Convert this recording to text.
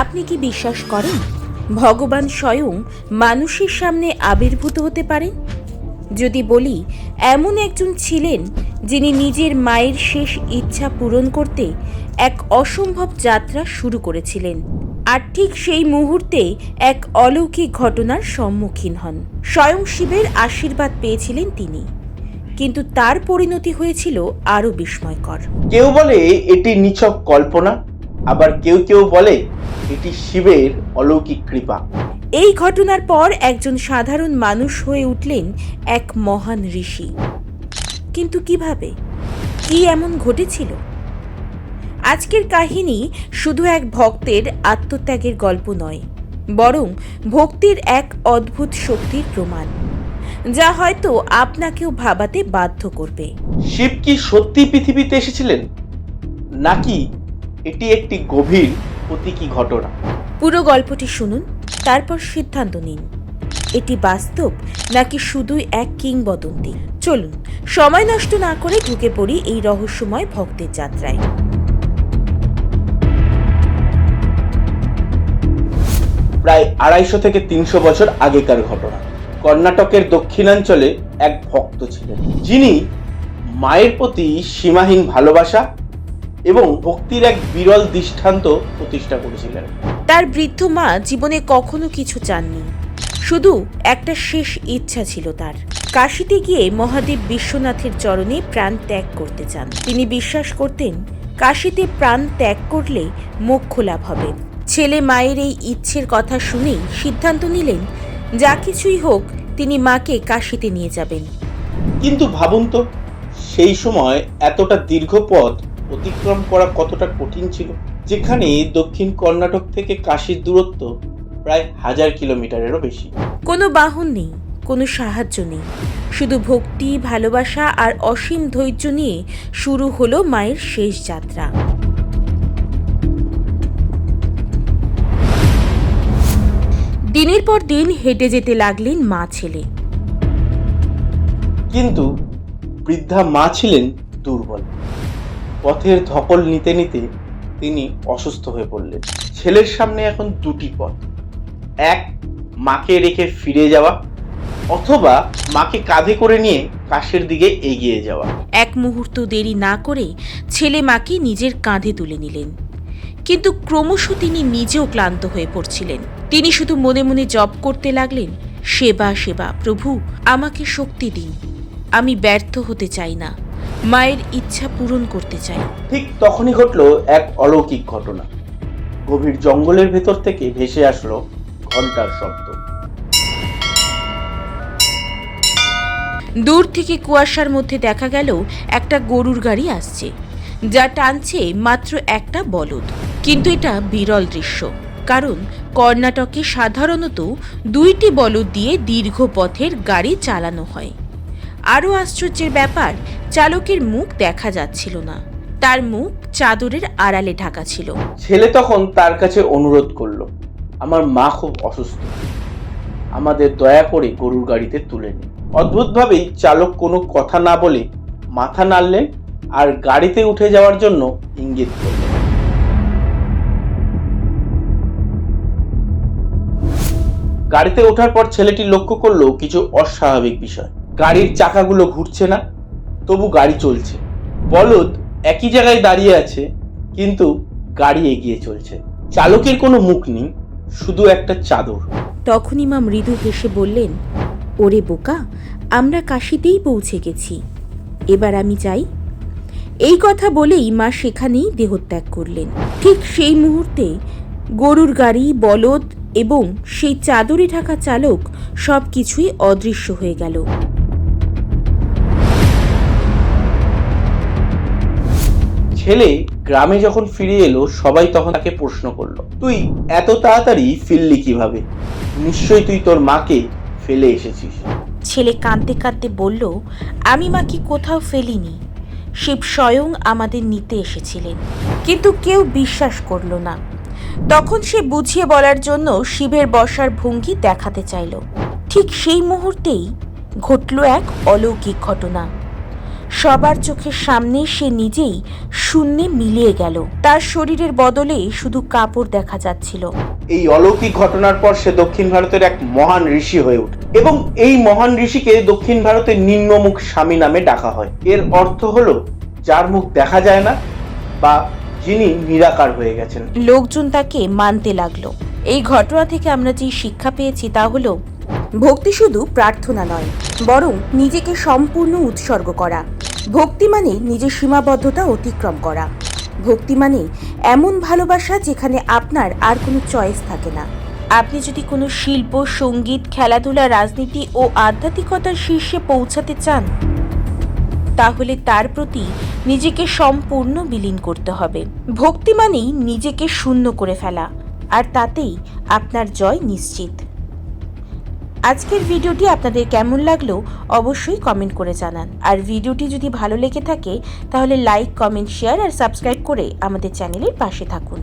আপনি কি বিশ্বাস করেন? ভগবান স্বয়ং মানুষের সামনে আবির্ভূত হতে পারেন যদি বলি, এমন একজন ছিলেন যিনি নিজের মায়ের শেষ ইচ্ছা পূরণ করতে এক অসম্ভব যাত্রা শুরু করেছিলেন। আর ঠিক সেই মুহূর্তে এক অলৌকিক ঘটনার সম্মুখীন হন। স্বয়ং শিবের আশীর্বাদ পেয়েছিলেন তিনি। কিন্তু তার পরিণতি হয়েছিল আরও বিস্ময়কর। কেউ বলে এটি নিছক কল্পনা আবার কেউ কেউ বলে এটি শিবের অলৌকিক কৃপা। এই ঘটনার পর একজন সাধারণ মানুষ হয়ে উঠলেন এক মহান ঋষি। কিন্তু কীভাবে? কি এমন ঘটেছিল? আজকের কাহিনী শুধু এক ভক্তের আত্মত্যাগের গল্প নয় বরং ভক্তির এক অদ্ভুত শক্তির প্রমাণ যা হয়তো আপনাকেও ভাবাতে বাধ্য করবে। শিব কি সত্যি পৃথিবীতে এসেছিলেন? নাকি এটি একটি গভীর প্রতীকী ঘটনা। পুরো গল্পটি শুনুন তারপর সিদ্ধান্ত নিন। এটি বাস্তব নাকি শুধুই এক কিংবদন্তি? চলুন সময় নষ্ট না করে ঢুকে পড়ি এই রহস্যময় ভক্তের যাত্রায়। প্রায় আড়াইশো থেকে তিনশো বছর আগেকার ঘটনা। কর্ণাটকের দক্ষিণাঞ্চলে এক ভক্ত ছিলেন। যিনি মায়ের প্রতি সীমাহীন ভালোবাসা এবং ভক্তির এক বিরল দৃষ্টান্ত প্রতিষ্ঠা করেছিলেন। তার বৃদ্ধ মা জীবনে কখনো কিছু চাননি। শুধু একটা শেষ ইচ্ছা ছিল তার। কাশিতে গিয়ে মহাদেব বিশ্বনাথের চরণে প্রাণ ত্যাগ করতে চান। তিনি বিশ্বাস করতেন কাশিতে প্রাণ ত্যাগ করলে মোক্ষ লাভ হবে। ছেলে মায়ের এই ইচ্ছের কথা শুনেই সিদ্ধান্ত নিলেন যা কিছুই হোক তিনি মাকে কাশিতে নিয়ে যাবেন। কিন্তু ভাবুন তো সেই সময় এতটা দীর্ঘ পথ অতিক্রম করা কতটা কঠিন ছিল? যেখানে দক্ষিণ কর্ণাটক থেকে কাশীর দূরত্ব প্রায় হাজার কিলোমিটারেরও বেশি। কোনো বাহন নেই কোনো সাহায্য নেই। শুধু ভক্তি ভালোবাসা আর অসীম ধৈর্য নিয়ে শুরু হলো মায়ের শেষ যাত্রা। দিনের পর দিন হেঁটে যেতে লাগলেন মা ছেলে। কিন্তু বৃদ্ধা মা ছিলেন দুর্বল। পথের ধকল নিতে নিতে তিনি অসুস্থ হয়ে পড়লেন। ছেলের সামনে এখন দুটি পথ। এক, মাকে রেখে ফিরে যাওয়া অথবা মাকে কাঁধে করে নিয়ে কাশের দিকে এগিয়ে যাওয়া। এক মুহূর্ত দেরি না করে ছেলে মাকে নিজের কাঁধে তুলে নিলেন। কিন্তু ক্রমশ তিনি নিজেও ক্লান্ত হয়ে পড়ছিলেন। তিনি শুধু মনে মনে জপ করতে লাগলেন, সেবা সেবা, প্রভু, আমাকে শক্তি দিন। আমি ব্যর্থ হতে চাই না। মায়ের ইচ্ছা পূরণ করতে চাই। ঠিক তখনই ঘটলো এক অলৌকিক ঘটনা। গভীর জঙ্গলের ভেতর থেকে ভেসে আসলো ঘণ্টার শব্দ। দূর থেকে কুয়াশার মধ্যে দেখা গেল একটা গরুর গাড়ি আসছে। যা টানছে মাত্র একটা বলদ। কিন্তু এটা বিরল দৃশ্য। কারণ কর্ণাটকে সাধারণত দুইটি বলদ দিয়ে দীর্ঘ পথের গাড়ি চালানো হয়। আরও আশ্চর্যের ব্যাপার চালকের মুখ দেখা যাচ্ছিল না। তার মুখ চাদরের আড়ালে ঢাকা ছিল। ছেলে তখন তার কাছে অনুরোধ করল, আমার মা খুব অসুস্থ। আমাদের দয়া করে গরুর গাড়িতে তুলে নিন। অদ্ভুতভাবেই চালক কোনো কথা না বলে মাথা নাড়লেন আর গাড়িতে উঠে যাওয়ার জন্য ইঙ্গিত করলেন। গাড়িতে ওঠার পর ছেলেটি লক্ষ্য করল কিছু অস্বাভাবিক বিষয়। গাড়ির চাকাগুলো ঘুরছে না তবু গাড়ি চলছে। বলদ একই জায়গায় দাঁড়িয়ে আছে, কিন্তু গাড়ি এগিয়ে চলছে। চালকের কোনো মুখ নেই, শুধু একটা চাদর। তখনই মা মৃদু হেসে বললেন, ওরে বোকা, আমরা কাশিতেই পৌঁছে গেছি। এবার আমি যাই। এই কথা বলেই মা সেখানেই দেহত্যাগ করলেন। ঠিক সেই মুহূর্তে গরুর গাড়ি, বলদ এবং সেই চাদরে ঢাকা চালক সব কিছুই অদৃশ্য হয়ে গেল। ছেলে গ্রামে যখন ফিরে এলো, সবাই তখন তাকে প্রশ্ন করল, তুই এত তাড়াতাড়ি ফিরলি কীভাবে? নিশ্চয়ই তুই তোর মাকে ফেলে এসেছিস। ছেলে কাঁদতে কাঁদতে বলল, আমি মাকে কোথাও ফেলিনি? শিব স্বয়ং আমাদের নিতে এসেছিলেন। কিন্তু কেউ বিশ্বাস করল না। তখন সে বুঝিয়ে বলার জন্য শিবের বসার ভঙ্গি দেখাতে চাইল। ঠিক সেই মুহূর্তেই ঘটল এক অলৌকিক ঘটনা। সবার চোখের সামনে সে নিজেই শূন্যে মিলিয়ে গেল। তার শরীরের বদলে শুধু কাপড় দেখা যাচ্ছিল। এই অলৌকিক ঘটনার পর সে দক্ষিণ ভারতের এক মহান ঋষি হয়ে ওঠে এবং এই মহান ঋষিকে দক্ষিণ ভারতের নিম্নমুখ স্বামী নামে ডাকা হয়। এর অর্থ হলো যার মুখ দেখা যায় না বা যিনি নিরাকার হয়ে গেছেন। লোকজন তাকে মানতে লাগল। এই ঘটনা থেকে আমরা যে শিক্ষা পেয়েছি তা হলো ভক্তি শুধু প্রার্থনা নয় বরং নিজেকে সম্পূর্ণ উৎসর্গ করা। ভক্তি মানে নিজের সীমাবদ্ধতা অতিক্রম করা। ভক্তি মানে এমন ভালোবাসা যেখানে আপনার আর কোনো চয়েস থাকে না। আপনি যদি কোনো শিল্প, সংগীত, খেলাধুলা, রাজনীতি ও আধ্যাত্মিকতার শীর্ষে পৌঁছাতে চান, তাহলে তার প্রতি নিজেকে সম্পূর্ণ বিলীন করতে হবে। ভক্তি মানেই নিজেকে শূন্য করে ফেলা, আর তাতেই আপনার জয় নিশ্চিত। আজকের ভিডিওটি আপনাদের কেমন লাগল অবশ্যই কমেন্ট করে জানান। আর ভিডিওটি যদি ভালো লেগে থাকে, তাহলে লাইক কমেন্ট শেয়ার আর সাবস্ক্রাইব করে আমাদের চ্যানেলের পাশে থাকুন।